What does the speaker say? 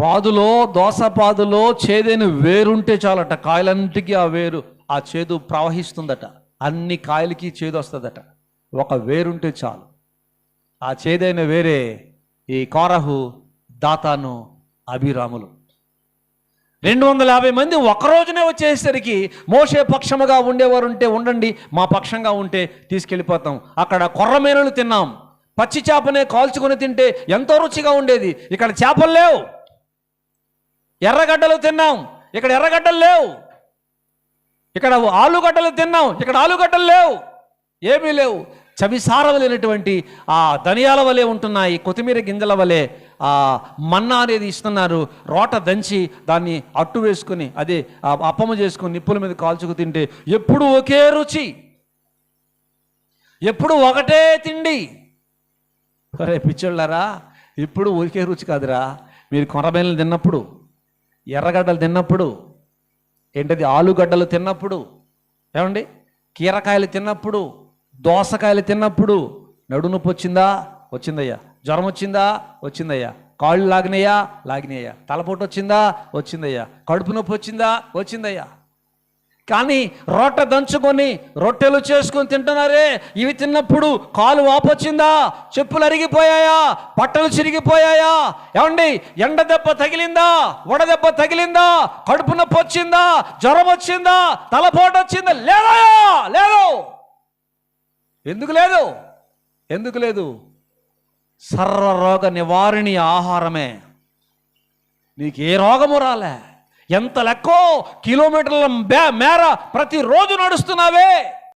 పాదులో దోస పాదులో చేదైన వేరుంటే చాలట. కాయలన్నిటికీ ఆ వేరు ఆ చేదు ప్రవహిస్తుందట. అన్ని కాయలకి చేదు వస్తుందట. ఒక వేరుంటే చాలు. ఆ చేదైన వేరే ఈ కోరహు దాతాను అభిరాములు. రెండు వందల యాభై మంది ఒక రోజునే వచ్చేసరికి మోసే పక్షముగా ఉండేవారు ఉంటే ఉండండి మా పక్షంగా ఉంటే తీసుకెళ్ళిపోతాం. అక్కడ కొర్రమేనలు తిన్నాం. పచ్చి చేపనే కాల్చుకొని తింటే ఎంతో రుచిగా ఉండేది. ఇక్కడ చేపలు లేవు. ఎర్రగడ్డలు తిన్నాం. ఇక్కడ ఎర్రగడ్డలు లేవు. ఇక్కడ ఆలుగడ్డలు తిన్నాం. ఇక్కడ ఆలుగడ్డలు లేవు. ఏమీ లేవు. చవిసారవ లేనటువంటి ఆ ధనియాల వలె ఉంటున్నాయి. కొత్తిమీర గింజల వలె ఆ మన్నా అనేది ఇస్తున్నారు. రోట దంచి దాన్ని అట్టు వేసుకుని అదే అప్పము చేసుకుని నిప్పుల మీద కాల్చుకు తింటే ఎప్పుడు ఒకే రుచి. ఎప్పుడు ఒకటే తిండి. అరే పిచ్చోళ్ళారా ఇప్పుడు ఒకే రుచి కాదురా. మీరు కొనబేలు తిన్నప్పుడు ఎర్రగడ్డలు తిన్నప్పుడు ఏంటది ఆలుగడ్డలు తిన్నప్పుడు ఏమండి? కీరకాయలు తిన్నప్పుడు దోసకాయలు తిన్నప్పుడు నడు నొప్పి వచ్చిందా? వచ్చిందయ్యా. జ్వరం వచ్చిందా? వచ్చిందయ్యా. కాళ్ళు లాగినయ్యా లాగినయ్యా తలపోటు వచ్చిందా? వచ్చిందయ్యా. కడుపు నొప్పి వచ్చిందా? వచ్చిందయ్యా. కానీ రొట్టె దంచుకొని రొట్టెలు చేసుకొని తింటున్నారే? ఇవి తిన్నప్పుడు కాలు వాపొచ్చిందా? చెప్పులు అరిగిపోయాయా? బట్టలు చిరిగిపోయాయా? ఏమండి ఎండ దెబ్బ తగిలిందా? వడదెబ్బ తగిలిందా? కడుపు నొప్పి వచ్చిందా? జ్వరం వచ్చిందా? తలపోటు వచ్చిందా? లేదా? లేదు. ఎందుకు లేదు? ఎందుకు లేదు? సర్వరోగ నివారిణి ఆహారమే. నీకు ఏ రోగము రాలే. ఎంత లెక్కో కిలోమీటర్ల మేర ప్రతిరోజు నడుస్తున్నావే.